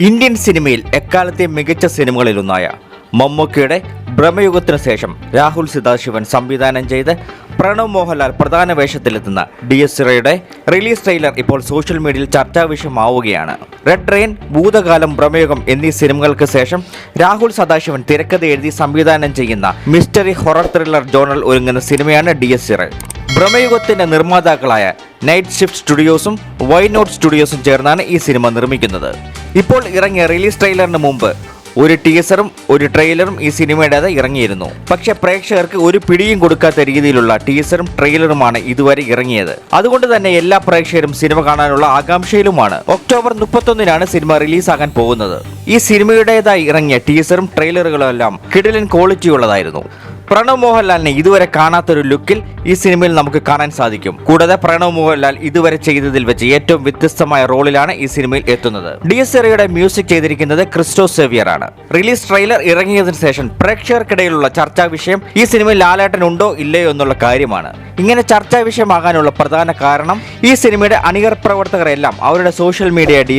Indian സിനിമയിൽ എക്കാലത്തെ മികച്ച സിനിമകളിലൊന്നായ മമ്മൂക്കയുടെ ഭ്രമയുഗത്തിനു ശേഷം രാഹുൽ സദാശിവൻ സംവിധാനം ചെയ്ത് പ്രണവ് മോഹൻലാൽ പ്രധാന വേഷത്തിലെത്തുന്ന ഡി എസ് സിറയുടെ റിലീസ് ട്രെയിലർ ഇപ്പോൾ സോഷ്യൽ മീഡിയയിൽ ചർച്ചാ വിഷയമാവുകയാണ് റെഡ് ട്രെയിൻ ഭൂതകാലം ഭ്രമയുഗം എന്നീ സിനിമകൾക്ക് ശേഷം രാഹുൽ സദാശിവൻ തിരക്കഥ എഴുതി സംവിധാനം ചെയ്യുന്ന മിസ്റ്ററി ഹൊറർ ത്രില്ലർ ജോണൽ ഒരുങ്ങുന്ന സിനിമയാണ് ഡി എസ് സിറ ഭ്രമയുഗത്തിന്റെ നിർമ്മാതാക്കളായ നൈറ്റ് ഷിഫ്റ്റ് സ്റ്റുഡിയോസും വൈനോട്ട് സ്റ്റുഡിയോസും ചേർന്നാണ് ഈ സിനിമ നിർമ്മിക്കുന്നത്. ഇപ്പോൾ ഇറങ്ങിയ റിലീസ് ട്രെയിലറിന് മുമ്പ് ഒരു ടീസറും ഒരു ട്രെയിലറും ഈ സിനിമയുടേത് ഇറങ്ങിയിരുന്നു. പക്ഷെ പ്രേക്ഷകർക്ക് ഒരു പിടിയും കൊടുക്കാത്ത രീതിയിലുള്ള ടീസറും ട്രെയിലറുമാണ് ഇതുവരെ ഇറങ്ങിയത്. അതുകൊണ്ട് തന്നെ എല്ലാ പ്രേക്ഷകരും സിനിമ കാണാനുള്ള ആകാംക്ഷയിലുമാണ്. ഒക്ടോബർ മുപ്പത്തൊന്നിനാണ് സിനിമ റിലീസാകാൻ പോകുന്നത്. ഈ സിനിമയുടേതായി ഇറങ്ങിയ ടീസറും ട്രെയിലറുകളും എല്ലാം കിടിലൻ ക്വാളിറ്റി ഉള്ളതായിരുന്നു. പ്രണവ് മോഹൻലാലിനെ ഇതുവരെ കാണാത്തൊരു ലുക്കിൽ ഈ സിനിമയിൽ നമുക്ക് കാണാൻ സാധിക്കും. കൂടാതെ പ്രണവ് മോഹൻലാൽ ഇതുവരെ ചെയ്തതിൽ വെച്ച് ഏറ്റവും വ്യത്യസ്തമായ റോളിലാണ് ഈ സിനിമയിൽ എത്തുന്നത്. ഡി എസ് എറിയുടെ മ്യൂസിക് ചെയ്തിരിക്കുന്നത് ക്രിസ്റ്റോ സെവിയർ ആണ് റിലീസ് ട്രെയിലർ ഇറങ്ങിയതിനു ശേഷം പ്രേക്ഷകർക്കിടയിലുള്ള ചർച്ചാ വിഷയം ഈ സിനിമയിൽ ലാലേട്ടൻ ഉണ്ടോ ഇല്ലയോ എന്നുള്ള കാര്യമാണ്. ഇങ്ങനെ ചർച്ചാ വിഷയമാകാനുള്ള പ്രധാന കാരണം ഈ സിനിമയുടെ അണിയർ പ്രവർത്തകരെല്ലാം അവരുടെ സോഷ്യൽ മീഡിയ ഡി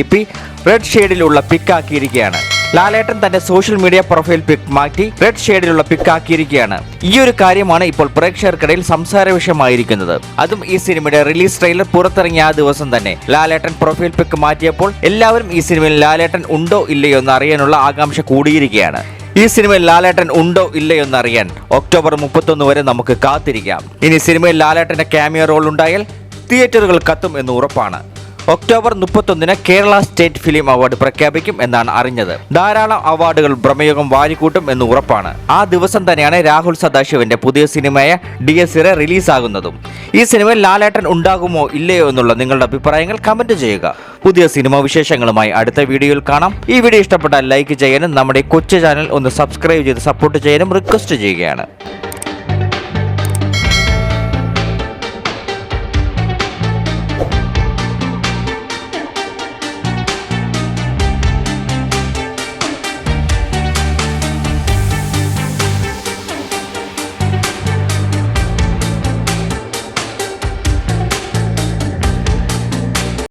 റെഡ് ഷെയ്ഡിലുള്ള പിക്കാക്കിയിരിക്കുകയാണ്. ലാലേട്ടൻ തന്റെ സോഷ്യൽ മീഡിയ പ്രൊഫൈൽ പിക് മാറ്റി റെഡ് ഷെയ്ഡിലുള്ള പിക് ആക്കിയിരിക്കുകയാണ്. ഈ ഒരു കാര്യമാണ് ഇപ്പോൾ പ്രേക്ഷകർക്കിടയിൽ സംസാര വിഷയമായിരിക്കുന്നത്. അതും ഈ സിനിമയുടെ റിലീസ് ട്രെയിലർ പുറത്തിറങ്ങിയ ആ ദിവസം തന്നെ. ലാലേട്ടൻ പ്രൊഫൈൽ പിക് മാറ്റിയപ്പോൾ എല്ലാവരും ഈ സിനിമയിൽ ലാലേട്ടൻ ഉണ്ടോ ഇല്ലയോ എന്ന് അറിയാനുള്ള ആകാംക്ഷ കൂടിയിരിക്കുകയാണ്. ഈ സിനിമയിൽ ലാലേട്ടൻ ഉണ്ടോ ഇല്ലയോ എന്ന് അറിയാൻ ഒക്ടോബർ മുപ്പത്തൊന്ന് വരെ നമുക്ക് കാത്തിരിക്കാം. ഇനി സിനിമയിൽ ലാലേട്ടന്റെ ക്യാമിയോ റോൾ ഉണ്ടായാൽ തിയേറ്ററുകൾ കത്തും എന്ന് ഉറപ്പാണ്. ഒക്ടോബർ മുപ്പത്തൊന്നിന് കേരള സ്റ്റേറ്റ് ഫിലിം അവാർഡ് പ്രഖ്യാപിക്കും എന്നാണ് അറിഞ്ഞത്. ധാരാളം അവാർഡുകൾ ബ്രഹ്മയോഗം വാരിക്കൂട്ടും എന്ന് ഉറപ്പാണ്. ആ ദിവസം തന്നെയാണ് രാഹുൽ സദാശിവന്റെ പുതിയ സിനിമയായ ഡി എസ് ഇറ റിലീസാകുന്നതും. ഈ സിനിമയിൽ ലാലേട്ടൻ ഉണ്ടാകുമോ ഇല്ലയോ എന്നുള്ള നിങ്ങളുടെ അഭിപ്രായങ്ങൾ കമന്റ് ചെയ്യുക. പുതിയ സിനിമാ വിശേഷങ്ങളുമായി അടുത്ത വീഡിയോയിൽ കാണാം. ഈ വീഡിയോ ഇഷ്ടപ്പെട്ടാൽ ലൈക്ക് ചെയ്യാനും നമ്മുടെ കൊച്ചു ചാനൽ ഒന്ന് സബ്സ്ക്രൈബ് ചെയ്ത് സപ്പോർട്ട് ചെയ്യാനും റിക്വസ്റ്റ് ചെയ്യുകയാണ്.